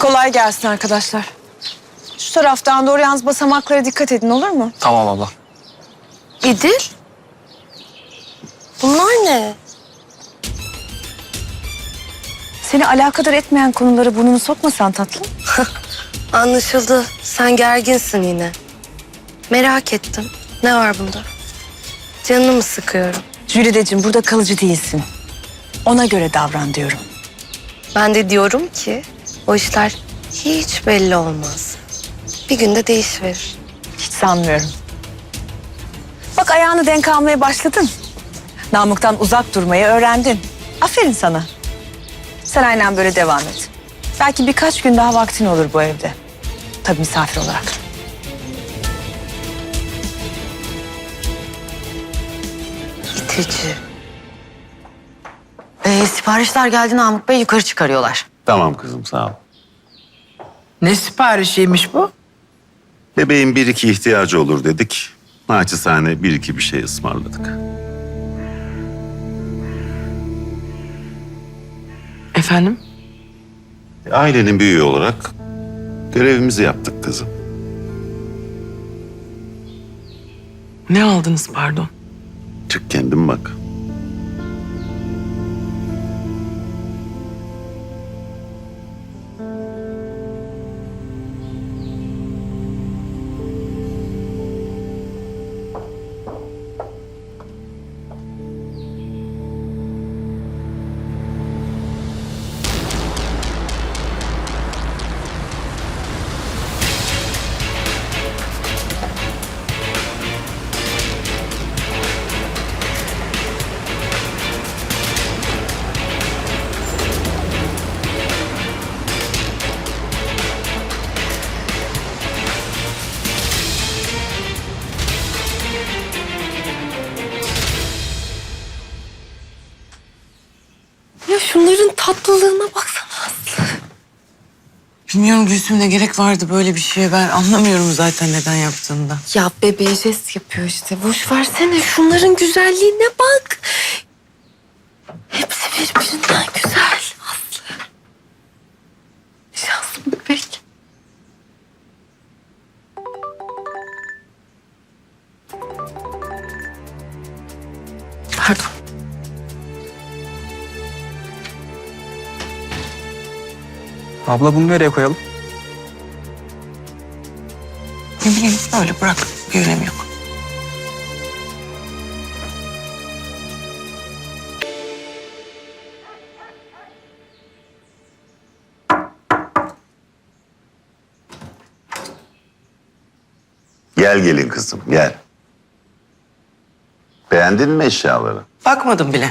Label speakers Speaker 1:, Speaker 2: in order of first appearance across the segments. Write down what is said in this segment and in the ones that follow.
Speaker 1: Kolay gelsin arkadaşlar. Şu taraftan doğru yalnız basamaklara dikkat edin olur mu?
Speaker 2: Tamam abla.
Speaker 3: İdil? Bunlar ne?
Speaker 1: Seni alakadar etmeyen konulara burnunu sokmasan tatlım.
Speaker 3: Anlaşıldı. Sen gerginsin yine. Merak ettim. Ne var bunda? Canını mı sıkıyorum?
Speaker 1: Jülideciğim burada kalıcı değilsin. Ona göre davran diyorum.
Speaker 3: Ben de diyorum ki o işler hiç belli olmaz. Bir günde değişiverir.
Speaker 1: Hiç sanmıyorum. Bak ayağını denk almaya başladın. Namık'tan uzak durmayı öğrendin. Aferin sana. Sen aynen böyle devam et. Belki birkaç gün daha vaktin olur bu evde. Tabii misafir olarak.
Speaker 3: İtici.
Speaker 4: Ee, siparişler geldi Namık Bey yukarı çıkarıyorlar.
Speaker 5: Tamam kızım sağ ol.
Speaker 6: Ne siparişiymiş bu?
Speaker 5: Bebeğin bir iki ihtiyacı olur dedik. Naçizane bir iki bir şey ısmarladık.
Speaker 6: Efendim?
Speaker 5: Ailenin büyüğü olarak görevimizi yaptık kızım.
Speaker 6: Ne aldınız pardon?
Speaker 5: Çık kendin bak.
Speaker 6: Bilmiyorum Gülsüm ne gerek vardı böyle bir şeye. Ben anlamıyorum zaten neden yaptığını da.
Speaker 3: Ya bebeğe jest yapıyor işte. Boş versene şunların güzelliğine bak. Hepsi birbirinden
Speaker 2: Abla bunu nereye koyalım?
Speaker 6: Ne bileyim öyle bırak. Bir önemi yok.
Speaker 5: Gel gelin kızım gel. Beğendin mi eşyaları?
Speaker 6: Bakmadım bile.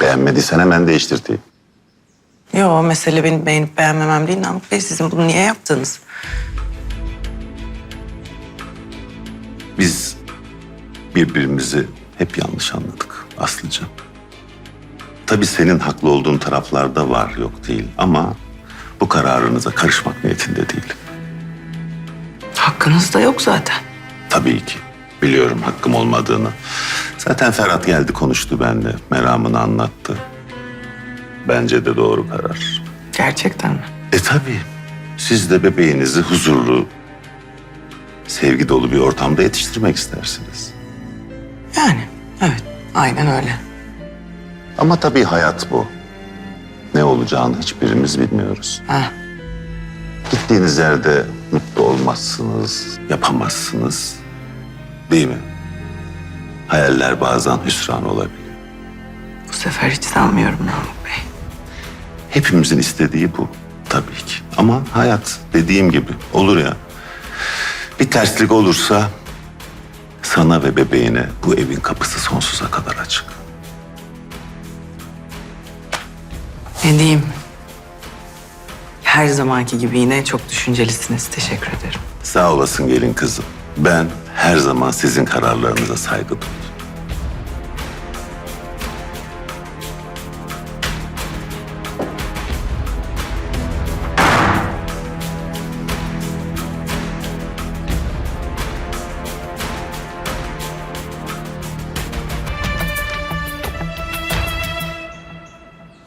Speaker 5: Beğenmediysen hemen değiştirteyim.
Speaker 6: Yo mesele benim beğenip beğenmemem değil Namık Bey. Sizin bunu niye yaptınız?
Speaker 5: Biz birbirimizi hep yanlış anladık Aslıcığım. Tabii senin haklı olduğun taraflar da var yok değil ama bu kararınıza karışmak niyetinde değilim.
Speaker 6: Hakkınız da yok zaten.
Speaker 5: Tabii ki. Biliyorum hakkım olmadığını. Zaten Ferhat geldi konuştu benimle. Meramını anlattı. Bence de doğru karar.
Speaker 6: Gerçekten mi?
Speaker 5: E tabii. Siz de bebeğinizi huzurlu, sevgi dolu bir ortamda yetiştirmek istersiniz.
Speaker 6: Yani evet aynen öyle.
Speaker 5: Ama tabii hayat bu. Ne olacağını hiçbirimiz bilmiyoruz.
Speaker 6: Ha.
Speaker 5: Gittiğiniz yerde mutlu olmazsınız, yapamazsınız. Değil mi? Hayaller bazen hüsran olabiliyor.
Speaker 6: Bu sefer hiç sanmıyorum Namık Bey.
Speaker 5: Hepimizin istediği bu tabii ki. Ama hayat dediğim gibi olur ya. Bir terslik olursa sana ve bebeğine bu evin kapısı sonsuza kadar açık.
Speaker 6: Ne diyeyim? Her zamanki gibi yine çok düşüncelisiniz. Teşekkür ederim.
Speaker 5: Sağ olasın gelin kızım. Ben her zaman sizin kararlarınıza saygı duydum.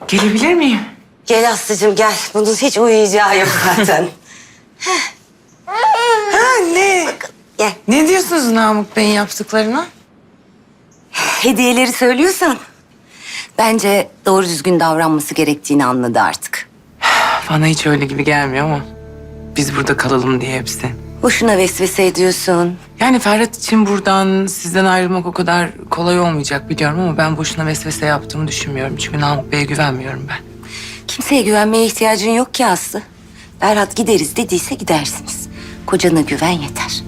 Speaker 6: Gelebilir miyim?
Speaker 7: Gel Aslı'cığım gel. Bunun hiç uyuyacağı yok zaten.
Speaker 6: Anne.
Speaker 7: Gel.
Speaker 6: Ne diyorsunuz Namık Bey'in yaptıklarına?
Speaker 7: Hediyeleri söylüyorsan. Bence doğru düzgün davranması gerektiğini anladı artık.
Speaker 6: Bana hiç öyle gibi gelmiyor ama biz burada kalalım diye hepsi.
Speaker 7: Boşuna vesvese ediyorsun.
Speaker 6: Yani Ferhat için buradan sizden ayrılmak o kadar kolay olmayacak biliyorum ama ben boşuna vesvese yaptığımı düşünmüyorum. Çünkü Namık Bey'e güvenmiyorum ben.
Speaker 7: Kimseye güvenmeye ihtiyacın yok ki Aslı. Berhat gideriz dediyse gidersiniz. Kocana güven yeter.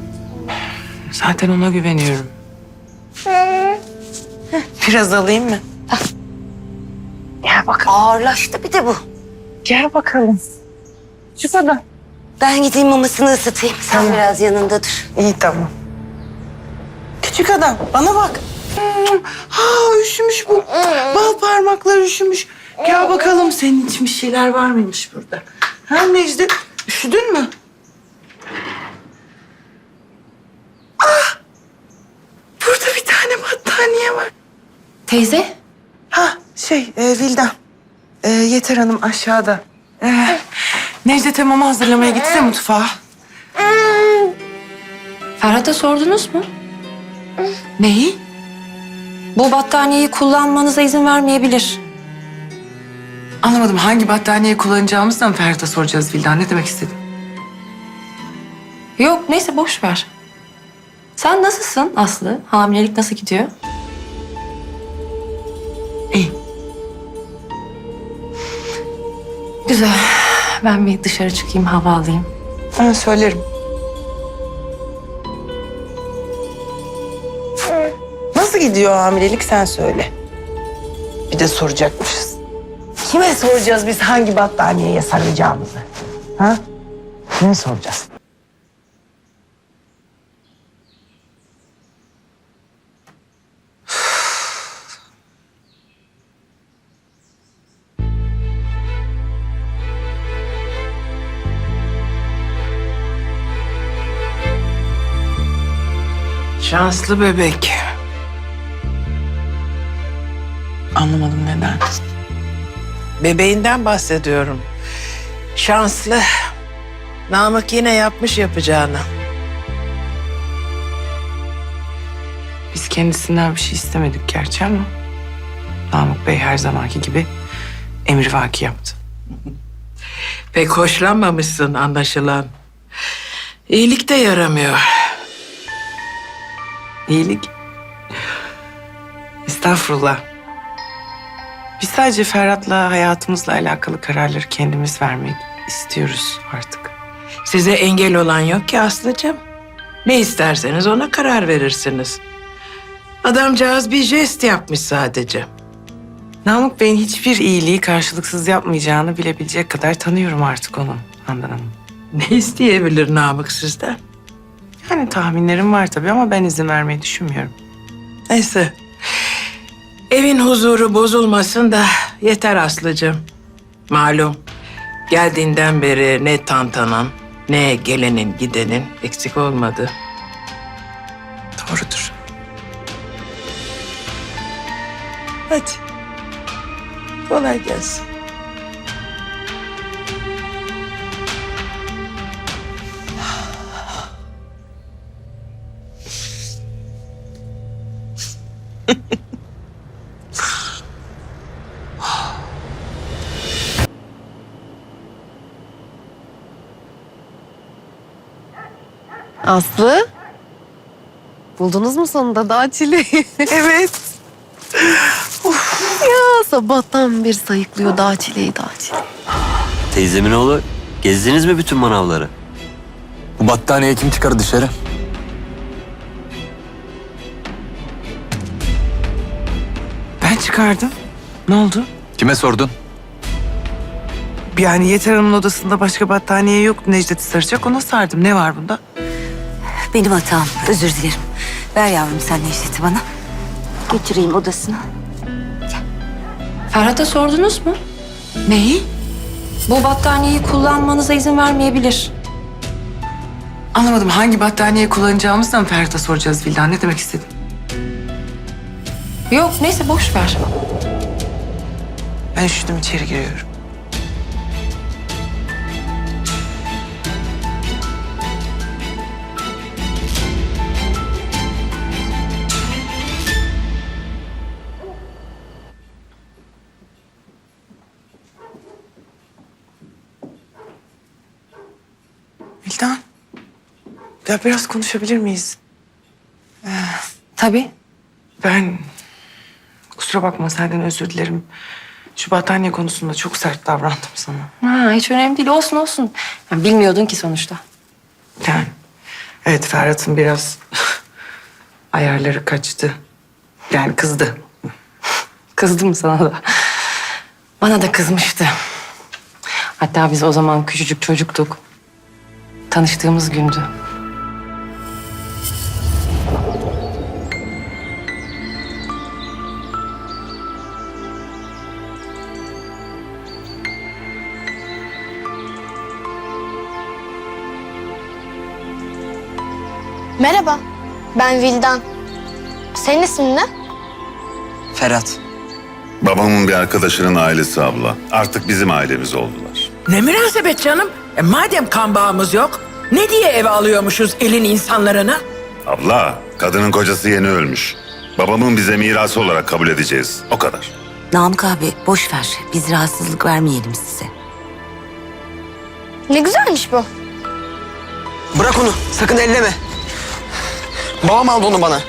Speaker 6: Zaten ona güveniyorum. Biraz alayım mı?
Speaker 7: Ağırlaştı bir de bu.
Speaker 6: Gel bakalım. Çık hadi.
Speaker 7: Ben gideyim mamasını ısıtayım. Sen biraz yanında dur.
Speaker 6: İyi tamam. Küçük adam bana bak. Ha üşümüş bu. Bal parmaklar üşümüş. Gel bakalım senin için bir şeyler var mıymış burada? Ha Necdet üşüdün mü? Ah! Burada bir tane battaniye var.
Speaker 4: Teyze?
Speaker 6: Ha şey e, Vildan. E, Yeter Hanım aşağıda. E, Necdet'e mama hazırlamaya gitti de mutfağa.
Speaker 4: Ferhat'a sordunuz mu?
Speaker 6: Neyi?
Speaker 4: Bu battaniyeyi kullanmanıza izin vermeyebilir.
Speaker 6: Anlamadım. Hangi battaniyeyi kullanacağımızı da mı Ferhat'a soracağız Vildan? Ne demek istedin?
Speaker 4: Yok neyse boş ver. Sen nasılsın Aslı? Hamilelik nasıl gidiyor?
Speaker 6: İyi.
Speaker 4: Güzel. Ben bir dışarı çıkayım hava alayım.
Speaker 6: Ben söylerim. Nasıl gidiyor hamilelik sen söyle. Bir de soracakmışız. Kime soracağız biz hangi battaniyeye saracağımızı? Ha? Kime soracağız? Şanslı bebek. Anlamadım neden.
Speaker 8: Bebeğinden bahsediyorum. Şanslı. Namık yine yapmış yapacağını.
Speaker 6: Biz kendisinden bir şey istemedik gerçi ama... Namık Bey her zamanki gibi emrivaki yaptı.
Speaker 8: Pek hoşlanmamışsın anlaşılan. İyilik de yaramıyor.
Speaker 6: İyilik. Estağfurullah. Biz sadece Ferhat'la hayatımızla alakalı kararları kendimiz vermek istiyoruz artık.
Speaker 8: Size engel olan yok ki Aslı'cığım. Ne isterseniz ona karar verirsiniz. Adamcağız bir jest yapmış sadece.
Speaker 6: Namık Bey'in hiçbir iyiliği karşılıksız yapmayacağını bilebilecek kadar tanıyorum artık onu Handan Hanım.
Speaker 8: Ne isteyebilir Namık sizden?
Speaker 6: Yani tahminlerim var tabii ama ben izin vermeyi düşünmüyorum.
Speaker 8: Neyse. Evin huzuru bozulmasın da yeter Aslı'cığım. Malum geldiğinden beri ne tantanan ne gelenin gidenin eksik olmadı.
Speaker 6: Doğrudur.
Speaker 8: Hadi. Kolay gelsin.
Speaker 3: Aslı? Buldunuz mu sonunda dağ çileği?
Speaker 8: Evet.
Speaker 3: ya sabahtan beri sayıklıyor dağ çileği dağ çileği.
Speaker 9: Teyzemin oğlu gezdiniz mi bütün manavları?
Speaker 2: Bu battaniyeyi kim çıkar dışarı?
Speaker 6: Ben çıkardım. Ne oldu?
Speaker 2: Kime sordun?
Speaker 6: Yani Yeter Hanım'ın odasında başka battaniye yoktu Necdet'i saracak. Ona sardım. Ne var bunda?
Speaker 7: Benim hatam. Özür dilerim. Ver yavrum sen Necdet'i bana. Götüreyim odasına.
Speaker 4: Ferhat'a sordunuz mu?
Speaker 6: Neyi?
Speaker 4: Bu battaniyeyi kullanmanıza izin vermeyebilir.
Speaker 6: Anlamadım. Hangi battaniyeyi kullanacağımızı da mı Ferhat'a soracağız Vildan? Ne demek istedin?
Speaker 4: Yok neyse boş ver.
Speaker 6: Ben üşüdüm içeri giriyorum. Ya biraz konuşabilir miyiz?
Speaker 4: Tabii.
Speaker 6: Ben kusura bakma senden özür dilerim. Şu battaniye konusunda çok sert davrandım sana.
Speaker 4: Ha, hiç önemli değil. Olsun olsun. Yani bilmiyordun ki sonuçta.
Speaker 6: Yani evet Ferhat'ın biraz ayarları kaçtı. Yani kızdı.
Speaker 4: Kızdı mı sana da? Bana da kızmıştı. Hatta biz o zaman küçücük çocuktuk. Tanıştığımız gündü.
Speaker 10: Ben Vildan. Senin ismin ne?
Speaker 11: Ferhat.
Speaker 5: Babamın bir arkadaşının ailesi abla. Artık bizim ailemiz oldular.
Speaker 8: Ne münasebet canım? E, madem kan bağımız yok, ne diye eve alıyormuşuz elin insanlarını?
Speaker 5: Abla, kadının kocası yeni ölmüş. Babamın bize mirası olarak kabul edeceğiz. O kadar.
Speaker 7: Namık abi boş ver. Biz rahatsızlık vermeyelim size.
Speaker 10: Ne güzelmiş bu.
Speaker 11: Bırak onu. Sakın elleme. Babam aldı onu bana.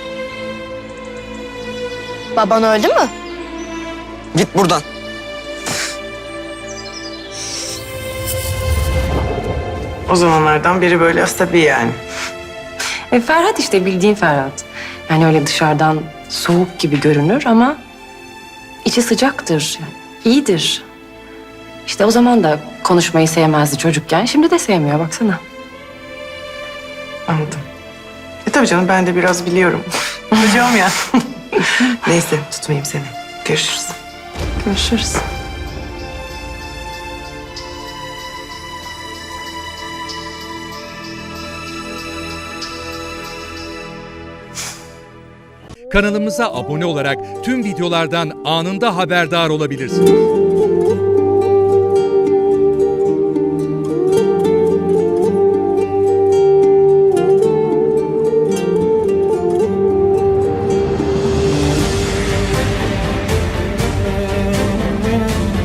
Speaker 10: Baban öldü mü?
Speaker 11: Git buradan.
Speaker 6: O zamanlardan beri böyle tabii yani.
Speaker 4: E, Ferhat işte bildiğin Ferhat. Yani öyle dışarıdan soğuk gibi görünür ama içi sıcaktır. Yani iyidir. İşte o zaman da konuşmayı sevmezdi çocukken. Şimdi de sevmiyor baksana.
Speaker 6: Anladım. Tabii canım ben de biraz biliyorum. Hocam ya. Neyse tutmayayım seni. Görüşürüz.
Speaker 4: Görüşürüz.
Speaker 12: Kanalımıza abone olarak tüm videolardan anında haberdar olabilirsiniz.